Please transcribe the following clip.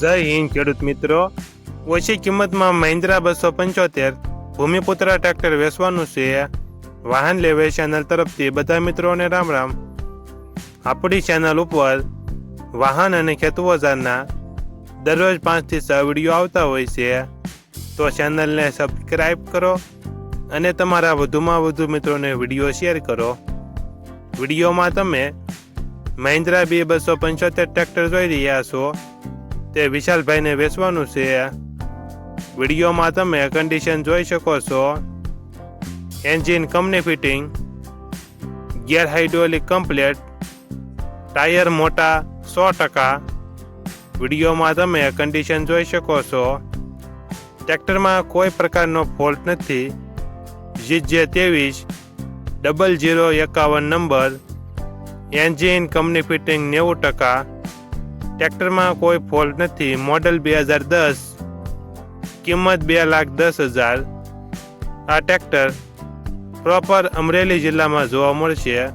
જય હિન્દ, ખેડૂત મિત્રો. ઓછી કિંમતમાં મહિન્દ્રા બસો પંચોતેર, ભૂમિપુત્ર ટ્રેક્ટર વેચવાનું છે. વાહન લેવે ચેનલ તરફથી બધા મિત્રોને રામ રામ. આપણી ચેનલ ઉપર વાહન અને ખેતઓજારના દરરોજ પાંચથી છ વીડિયો આવતા હોય છે. તો ચેનલને સબસ્ક્રાઈબ કરો અને તમારા વધુમાં વધુ મિત્રોને વીડિયો શેર કરો. વિડીયોમાં તમે મહિન્દ્રા બી બસો પંચોતેર ટ્રેક્ટર જોઈ રહ્યા છો. તે વિશાલભાઈને વેચવાનું છે. વિડીયોમાં તમે કન્ડિશન જોઈ શકો છો. Engine company fitting gear hydraulic complete tyre મોટા સો ટકા. વિડીયોમાં તમે કન્ડિશન જોઈ શકો છો. ટ્રેક્ટરમાં કોઈ પ્રકારનો ફોલ્ટ નથી. જીજે ત્રેવીસ ડબલ જીરો એકાવન નંબર. એન્જિન કંપની ફિટિંગ નેવું ટકા. ટ્રેક્ટરમાં કોઈ ફોલ્ટ નથી. મોડલ બે હજાર દસ. કિંમત બે લાખ દસ હજાર. આ ટ્રેક્ટર પ્રોપર અમરેલી જિલ્લામાં જોવા મળશે.